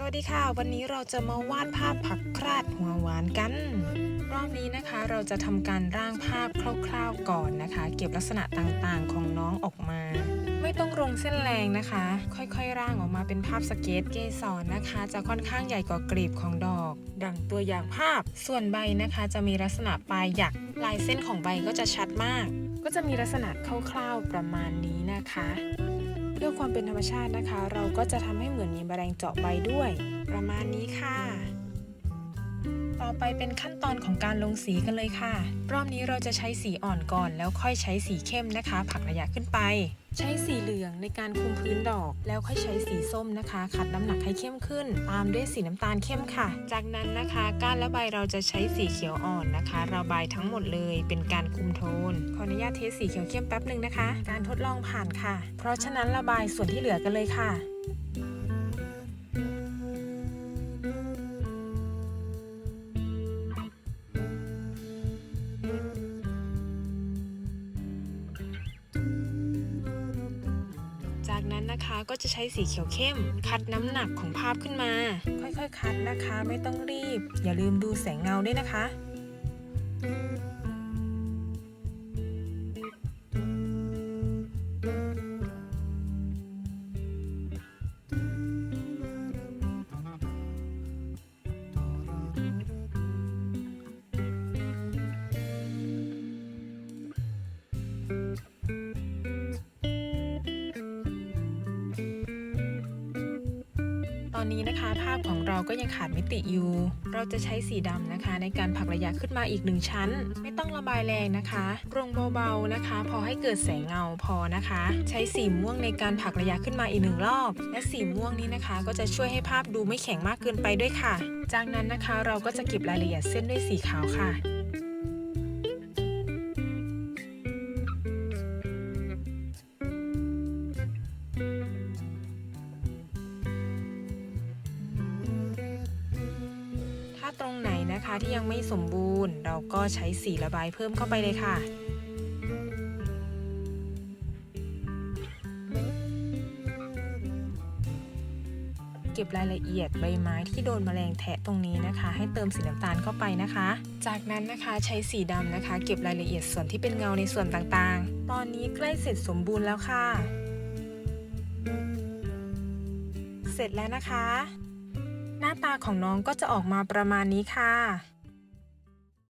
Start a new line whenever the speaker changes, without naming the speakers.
สวัสดีค่ะ วันนี้เราจะมาวาดภาพผักคราดหัวหวานกัน รอบนี้นะคะเราจะทำการร่างภาพคร่าวๆก่อนนะคะ เก็บลักษณะต่างๆของน้องออกมา ไม่ต้องลงเส้นแรงนะคะ ค่อยๆร่างออกมาเป็นภาพสเก็ตเกสรนะคะ จะค่อนข้างใหญ่กว่ากลีบของดอก ดังตัวอย่างภาพ ส่วนใบนะคะจะมีลักษณะปลายหยัก ลายเส้นของใบก็จะชัดมาก ก็จะมีลักษณะคร่าวๆประมาณนี้นะคะ เพื่อความเป็นธรรมชาตินะคะ เราก็จะทำให้เหมือนมีแมลงเจาะใบด้วย ประมาณนี้ค่ะ ต่อไปเป็นขั้นตอนของการลงสีกันเลยค่ะ รอบนี้เราจะใช้สีอ่อนก่อน แล้วค่อยใช้สีเข้มนะคะ ผักระยะขึ้นไป ใช้สีเหลืองในการคุมพื้นดอก แล้วค่อยใช้สีส้มนะคะ ขัดน้ำหนักให้เข้มขึ้น ตามด้วยสีน้ำตาลเข้มค่ะ จากนั้นนะคะก้านและใบเราจะใช้สีเขียวอ่อนนะคะระบายทั้งหมดเลยเป็นการคุมโทน ขออนุญาตเทสสีเขียวเข้มแป๊บหนึ่งนะคะ การทดลองผ่านค่ะ เพราะฉะนั้นระบายส่วนที่เหลือกันเลยค่ะ นั้นนะคะก็จะใช้สีเขียวเข้ม คัดน้ำหนักของภาพขึ้นมา ค่อยๆ คัดนะคะ ไม่ต้องรีบ อย่าลืมดูแสงเงาด้วยนะคะ อนนี้นะคะภาพของเราก็ยังขาดมิติอยู่ เราจะใช้สีดำนะคะ ในการผักระยะขึ้นมาอีกหนึ่งชั้น ไม่ต้องระบายแรงนะคะรงเบาๆนะคะ พอให้เกิดแสงเงาพอนะคะ ใช้สีม่วงในการผักระยะขึ้นมาอีกหนึ่งรอบ และสีม่วงนี้นะคะ ก็จะช่วยให้ภาพดูไม่แข็งมากเกินไปด้วยค่ะ จากนั้นนะคะเราก็จะเก็บรายละเอียดเส้นด้วยสีขาวค่ะ นะคะที่ยังไม่สมบูรณ์ เราก็ใช้สีระบายเพิ่มเข้าไปเลยค่ะเก็บรายละเอียดใบไม้ที่โดนแมลงแทะตรงนี้นะคะ ให้เติมสีน้ำตาลเข้าไปนะคะ จากนั้นนะคะใช้สีดำนะคะ เก็บรายละเอียดส่วนที่เป็นเงาในส่วนต่างๆ ตอนนี้ใกล้เสร็จสมบูรณ์แล้วค่ะ เสร็จแล้วนะคะ หน้าตาของน้องก็จะออกมาประมาณนี้ค่ะ